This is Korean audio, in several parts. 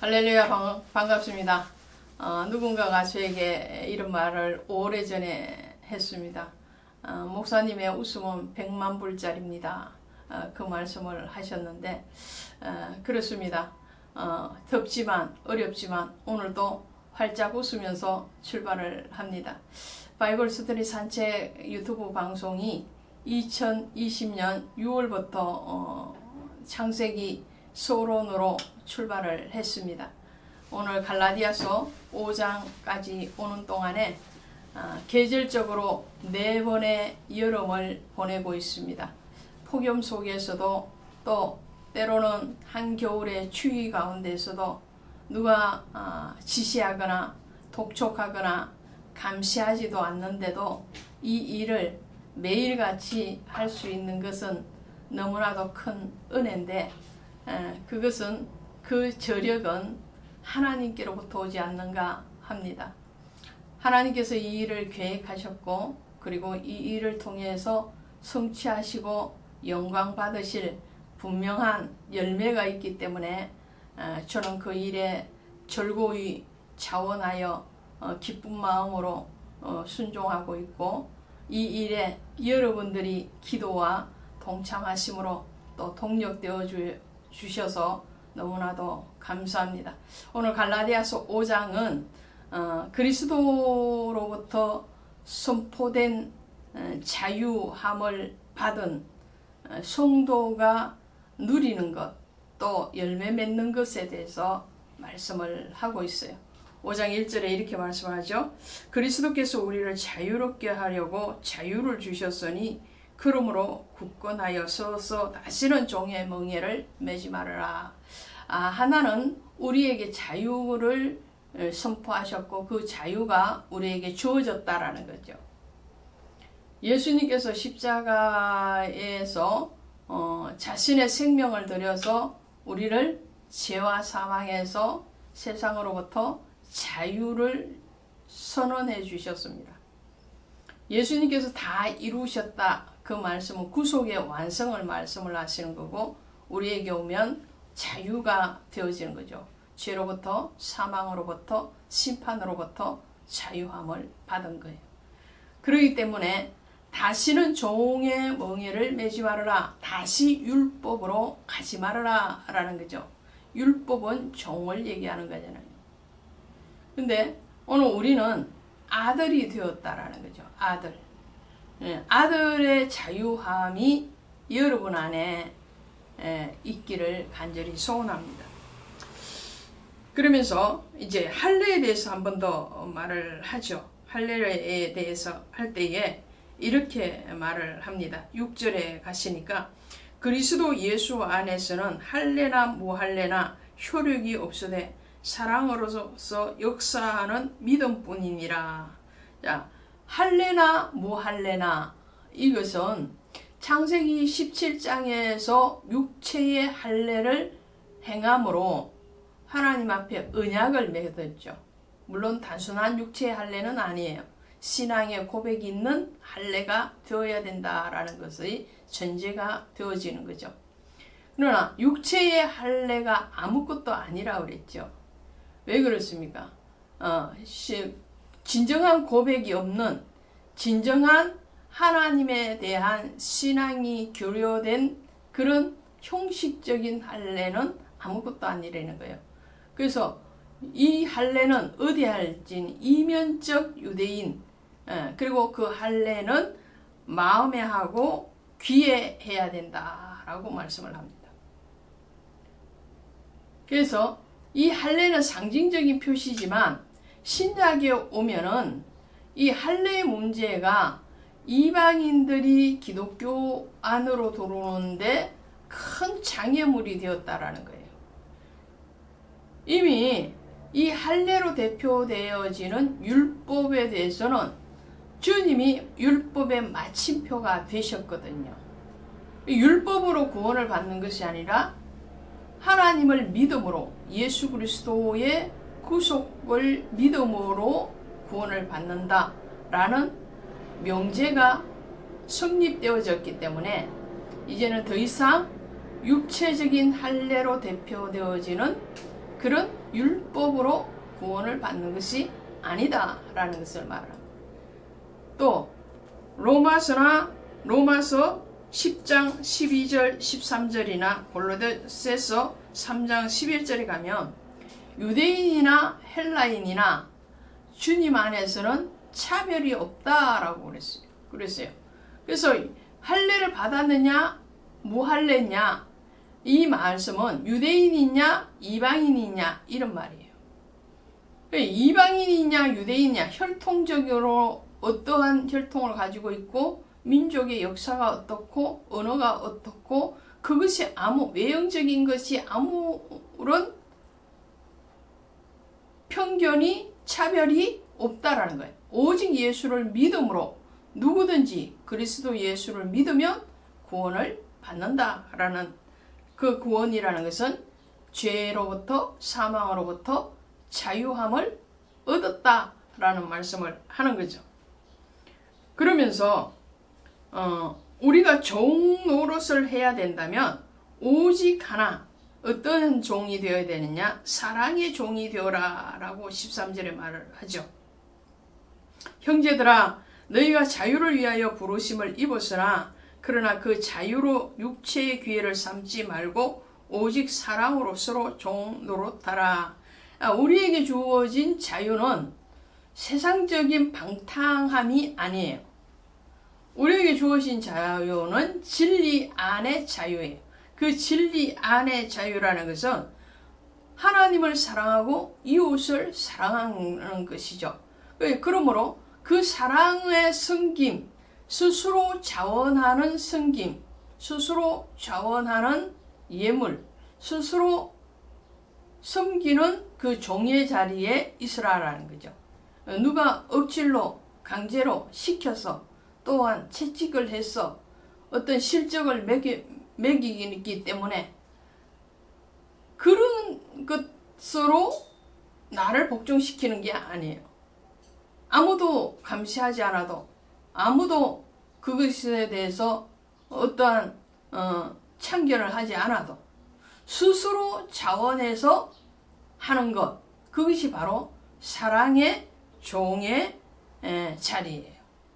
할렐루야 반, 반갑습니다. 어, 누군가가 저에게 이런 말을 오래전에 했습니다. 어, 목사님의 웃음은 100만 불짜리입니다. 어, 그 말씀을 하셨는데 어, 그렇습니다. 어, 덥지만 어렵지만 오늘도 활짝 웃으면서 출발을 합니다. 바이블 스터디 산책 유튜브 방송이 2020년 6월부터 어, 창세기 소론으로 출발을 했습니다. 오늘 갈라디아서 5장까지 오는 동안에 아, 계절적으로 네 번의 여름을 보내고 있습니다. 폭염 속에서도 또 때로는 한겨울의 추위 가운데서도 누가 아, 지시하거나 독촉하거나 감시하지도 않는데도 이 일을 매일같이 할 수 있는 것은 너무나도 큰 은혜인데 에, 그것은 그 저력은 하나님께로부터 오지 않는가 합니다. 하나님께서 이 일을 계획하셨고 그리고 이 일을 통해서 성취하시고 영광 받으실 분명한 열매가 있기 때문에 에, 저는 그 일에 절고히 자원하여 어, 기쁜 마음으로 어, 순종하고 있고 이 일에 여러분들이 기도와 동참하심으로 또 동력되어 주, 주셔서 너무나도 감사합니다. 오늘 갈라디아서 5장은 어, 그리스도로부터 선포된 어, 자유함을 받은 어, 성도가 누리는 것, 또 열매 맺는 것에 대해서 말씀을 하고 있어요. 5장 1절에 이렇게 말씀하죠. 그리스도께서 우리를 자유롭게 하려고 자유를 주셨으니 그러므로 굳건하여 서서 다시는 종의 멍에를 매지 말아라. 아, 하나는 우리에게 자유를 선포하셨고 그 자유가 우리에게 주어졌다라는 거죠. 예수님께서 십자가에서 어, 자신의 생명을 들여서 우리를 죄와 사망에서 세상으로부터 자유를 선언해 주셨습니다. 예수님께서 다 이루셨다. 그 말씀은 구속의 완성을 말씀을 하시는 거고 우리에게 오면 자유가 되어지는 거죠. 죄로부터 사망으로부터 심판으로부터 자유함을 받은 거예요. 그러기 때문에 다시는 종의 멍에를 매지 말아라. 다시 율법으로 가지 말아라. 라는 거죠. 율법은 종을 얘기하는 거잖아요. 근데 오늘 우리는 아들이 되었다라는 거죠. 아들. 예, 아들의 자유함이 여러분 안에 예, 있기를 간절히 소원합니다. 그러면서 이제 할례에 대해서 한 번 더 말을 하죠. 할례에 대해서 할 때에 이렇게 말을 합니다. 6절에 가시니까 그리스도 예수 안에서는 할례나 무할례나 효력이 없으되 사랑으로서 역사하는 믿음뿐이니라. 자, 할례나 무할례나 이것은 창세기 17장에서 육체의 할례를 행함으로 하나님 앞에 언약을 맺었죠. 물론 단순한 육체의 할례는 아니에요. 신앙의 고백이 있는 할례가 되어야 된다라는 것의 전제가 되어지는 거죠. 그러나 육체의 할례가 아무것도 아니라 그랬죠. 왜 그렇습니까? 어, 진정한 고백이 없는 진정한 하나님에 대한 신앙이 교류된 그런 형식적인 할례는 아무것도 아니라는 거예요. 그래서 이 할례는 어디 할진 이면적 유대인 예, 그리고 그 할례는 마음에 하고 귀에 해야 된다라고 말씀을 합니다. 그래서 이 할례는 상징적인 표시지만 신약에 오면은 이 할례의 문제가 이방인들이 기독교 안으로 들어오는데 큰 장애물이 되었다라는 거예요. 이미 이 할례로 대표되어지는 율법에 대해서는 주님이 율법의 마침표가 되셨거든요. 율법으로 구원을 받는 것이 아니라 하나님을 믿음으로 예수 그리스도의 구속을 믿음으로 구원을 받는다 라는 명제가 성립되어졌기 때문에 이제는 더 이상 육체적인 할례로 대표되어지는 그런 율법으로 구원을 받는 것이 아니다라는 것을 말합니다. 또 로마서나 로마서 10장 12절 13절이나 골로새서 3장 11절에 가면 유대인이나 헬라인이나 주님 안에서는 차별이 없다라고 그랬어요. 그랬어요. 그래서 할례를 받았느냐 무할례냐 이 말씀은 유대인이냐 이방인이냐 이런 말이에요. 이방인이냐 유대인이냐 혈통적으로 어떠한 혈통을 가지고 있고 민족의 역사가 어떻고 언어가 어떻고 그것이 아무 외형적인 것이 아무런 편견이 차별이 없다라는 거예요. 오직 예수를 믿음으로 누구든지 그리스도 예수를 믿으면 구원을 받는다라는 그 구원이라는 것은 죄로부터 사망으로부터 자유함을 얻었다라는 말씀을 하는 거죠. 그러면서 어, 우리가 종 노릇을 해야 된다면 오직 하나 어떤 종이 되어야 되느냐? 사랑의 종이 되어라 라고 13절에 말을 하죠. 형제들아 너희가 자유를 위하여 부르심을 입었으나 그러나 그 자유로 육체의 기회를 삼지 말고 오직 사랑으로 서로 종 노릇하라. 아, 우리에게 주어진 자유는 세상적인 방탕함이 아니에요. 우리에게 주어진 자유는 진리 안의 자유예요. 그 진리 안의 자유라는 것은 하나님을 사랑하고 이웃을 사랑하는 것이죠. 그러므로 그 사랑의 성김, 스스로 자원하는 성김, 스스로 자원하는 예물, 스스로 섬기는 그 종의 자리에 있으라라는 거죠. 누가 억질로 강제로 시켜서 또한 채찍을 해서 어떤 실적을 매기, 매기기 때문에 그런 것으로 나를 복종시키는 게 아니에요. 아무도 감시하지 않아도 아무도 그것에 대해서 어떠한 어, 참견을 하지 않아도 스스로 자원해서 하는 것 그것이 바로 사랑의 종의 에, 자리예요.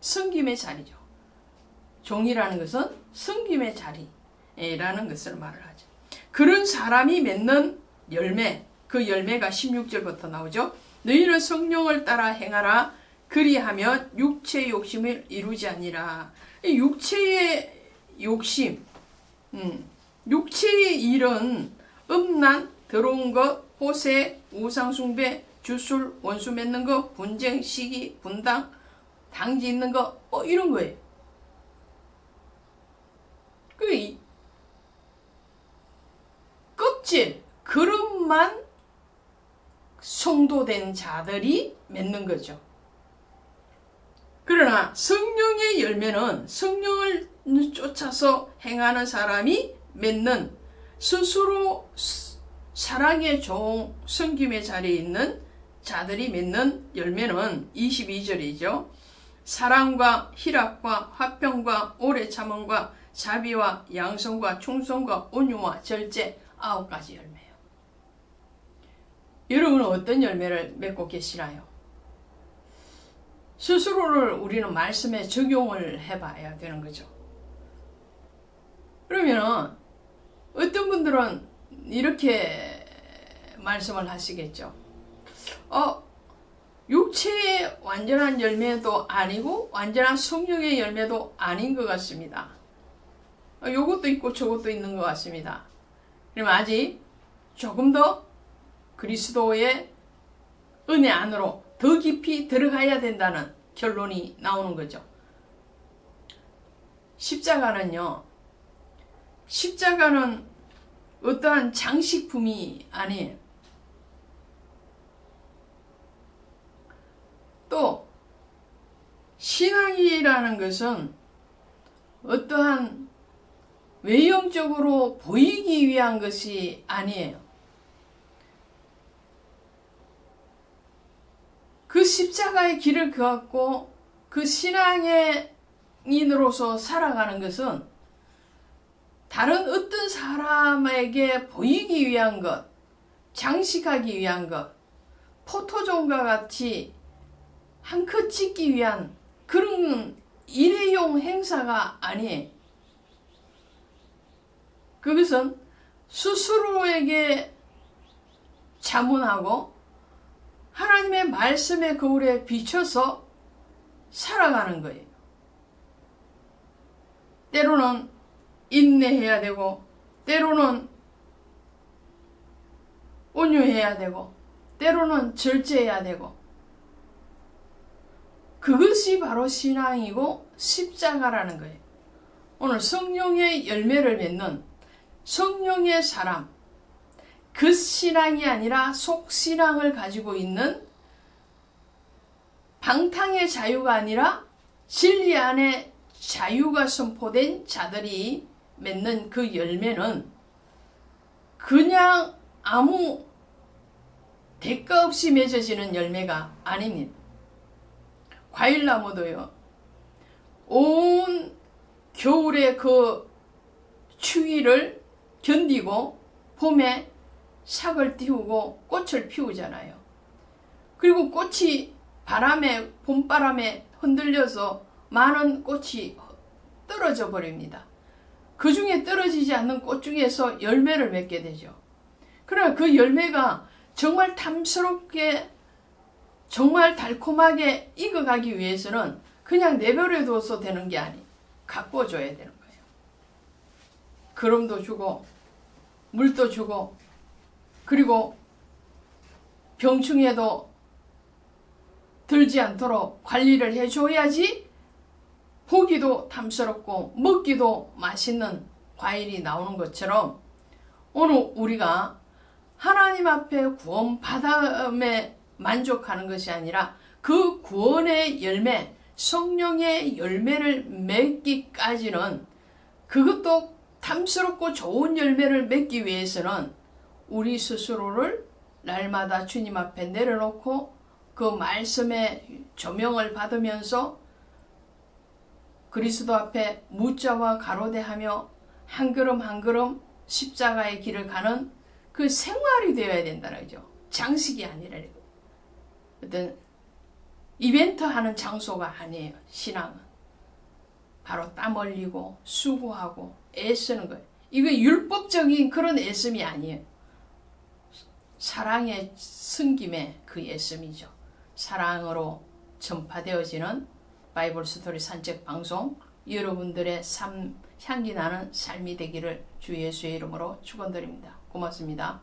성김의 자리죠. 종이라는 것은 성김의 자리 라는 것을 말을 하죠. 그런 사람이 맺는 열매, 그 열매가 16절부터 나오죠. 너희는 성령을 따라 행하라. 그리하면 육체의 욕심을 이루지 아니라. 육체의 욕심, 음, 육체의 일은 음란, 더러운 것, 호세, 우상숭배, 주술, 원수 맺는 것, 분쟁, 시기, 분당, 당지 있는 거, 어, 이런 거예요. 그릇만 성도된 자들이 맺는 거죠. 그러나 성령의 열매는 성령을 쫓아서 행하는 사람이 맺는 스스로 사랑의 종, 성김의 자리에 있는 자들이 맺는 열매는 22절이죠. 사랑과 희락과 화평과 오래 참음과 자비와 양성과 충성과 온유와 절제 아홉 가지 열매요. 여러분은 어떤 열매를 맺고 계시나요? 스스로를 우리는 말씀에 적용을 해봐야 되는 거죠. 그러면 어떤 분들은 이렇게 말씀을 하시겠죠. 어, 육체의 완전한 열매도 아니고 완전한 성령의 열매도 아닌 것 같습니다. 어, 요것도 있고 저것도 있는 것 같습니다. 그럼 아직 조금 더 그리스도의 은혜 안으로 더 깊이 들어가야 된다는 결론이 나오는 거죠. 십자가는요, 십자가는 어떠한 장식품이 아니에요. 또, 신앙이라는 것은 어떠한 외형적으로 보이기 위한 것이 아니에요. 그 십자가의 길을 그었고 그 신앙의 인으로서 살아가는 것은 다른 어떤 사람에게 보이기 위한 것, 장식하기 위한 것, 포토존과 같이 한컷 찍기 위한 그런 일회용 행사가 아니에요. 그것은 스스로에게 자문하고 하나님의 말씀의 거울에 비춰서 살아가는 거예요. 때로는 인내해야 되고, 때로는 온유해야 되고, 때로는 절제해야 되고, 그것이 바로 신앙이고 십자가라는 거예요. 오늘 성령의 열매를 맺는 성령의 사람, 그 신앙이 아니라 속신앙을 가지고 있는 방탕의 자유가 아니라 진리 안에 자유가 선포된 자들이 맺는 그 열매는 그냥 아무 대가 없이 맺어지는 열매가 아닙니다. 과일나무도요. 온 겨울의 그 추위를 견디고 봄에 싹을 띄우고 꽃을 피우잖아요. 그리고 꽃이 바람에 봄바람에 흔들려서 많은 꽃이 떨어져 버립니다. 그 중에 떨어지지 않는 꽃 중에서 열매를 맺게 되죠. 그러나 그 열매가 정말 탐스럽게 정말 달콤하게 익어가기 위해서는 그냥 내버려 둬서 되는 게 아니 갖고 줘야 되는 거예요. 그름도 주고 물도 주고 그리고 병충해도 들지 않도록 관리를 해줘야지 보기도 탐스럽고 먹기도 맛있는 과일이 나오는 것처럼 오늘 우리가 하나님 앞에 구원 받음에 만족하는 것이 아니라 그 구원의 열매, 성령의 열매를 맺기까지는 그것도 탐스럽고 좋은 열매를 맺기 위해서는 우리 스스로를 날마다 주님 앞에 내려놓고 그 말씀의 조명을 받으면서 그리스도 앞에 무자와 가로대하며 한 걸음 한 걸음 십자가의 길을 가는 그 생활이 되어야 된다는 거죠. 장식이 아니라 어떤 이벤트 하는 장소가 아니에요. 신앙은. 바로 땀 흘리고 수고하고 애쓰는 거예요. 이거 율법적인 그런 애씀이 아니에요. 사랑의 승김의 그 애씀이죠. 사랑으로 전파되어지는 바이블 스토리 산책 방송 여러분들의 삶 향기 나는 삶이 되기를 주 예수의 이름으로 축원드립니다. 고맙습니다.